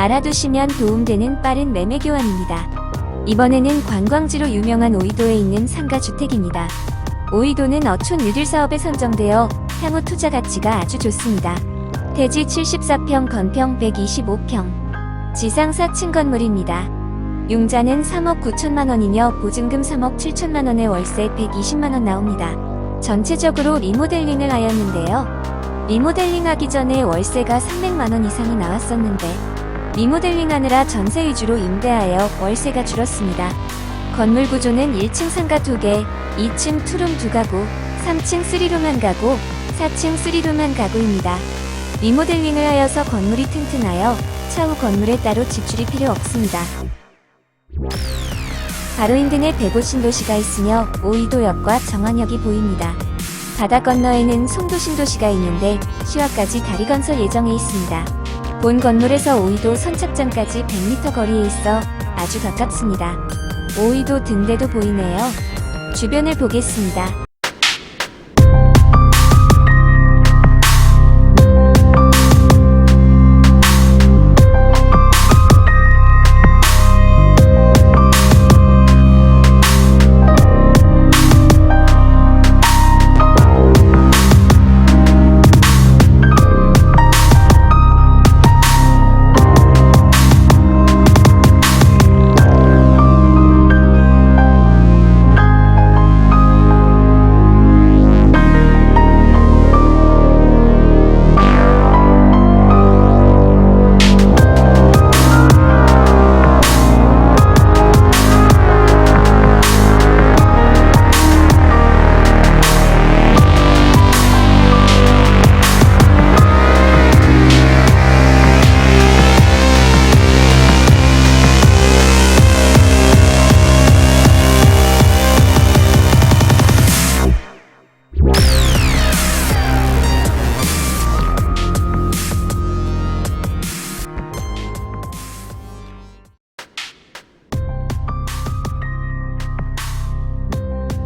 알아두시면 도움되는 빠른 매매 교환입니다. 이번에는 관광지로 유명한 오이도에 있는 상가 주택입니다. 오이도는 어촌 뉴딜 사업에 선정되어 향후 투자 가치가 아주 좋습니다. 대지 74평, 건평 125평. 지상 4층 건물입니다. 융자는 3억 9천만 원이며 보증금 3억 7천만 원에 월세 120만 원 나옵니다. 전체적으로 리모델링을 하였는데요. 리모델링 하기 전에 월세가 300만 원 이상이 나왔었는데 리모델링 하느라 전세 위주로 임대하여 월세가 줄었습니다. 건물 구조는 1층 상가 2개, 2층 투룸 2가구, 3층 3룸 1가구, 4층 3룸 1가구입니다. 리모델링을 하여서 건물이 튼튼하여 차후 건물에 따로 지출이 필요 없습니다. 바로 인근에 대구 신도시가 있으며 오이도역과 정안역이 보입니다. 바다 건너에는 송도 신도시가 있는데 시화까지 다리 건설 예정에 있습니다. 본 건물에서 오이도 선착장까지 100m 거리에 있어 아주 가깝습니다. 오이도 등대도 보이네요. 주변을 보겠습니다.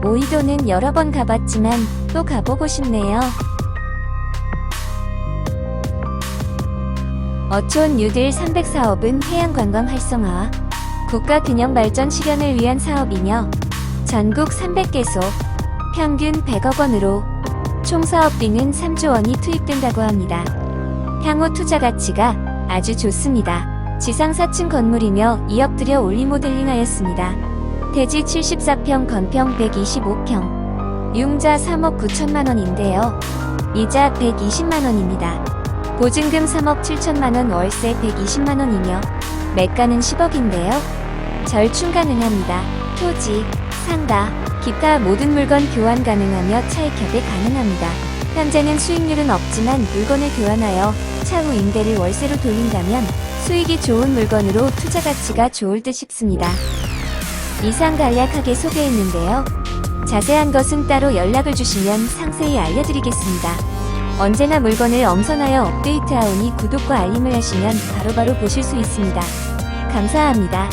오이도는 여러 번 가봤지만 또 가보고 싶네요. 어촌 뉴딜 300 사업은 해양관광 활성화와 국가 균형 발전 실현을 위한 사업이며 전국 300개소, 평균 100억 원으로 총 사업비는 3조 원이 투입된다고 합니다. 향후 투자 가치가 아주 좋습니다. 지상 4층 건물이며 2억 들여 올리 모델링 하였습니다. 대지 74평, 건평 125평. 융자 3억 9천만 원인데요. 이자 120만 원입니다. 보증금 3억 7천만 원, 월세 120만 원이며 매가는 10억인데요. 절충 가능합니다. 토지, 상가, 기타 모든 물건 교환 가능하며 차익 협의 가능합니다. 현재는 수익률은 없지만 물건을 교환하여 차후 임대를 월세로 돌린다면 수익이 좋은 물건으로 투자 가치가 좋을 듯 싶습니다. 이상 간략하게 소개했는데요. 자세한 것은 따로 연락을 주시면 상세히 알려드리겠습니다. 언제나 물건을 엄선하여 업데이트하오니 구독과 알림을 하시면 바로바로 보실 수 있습니다. 감사합니다.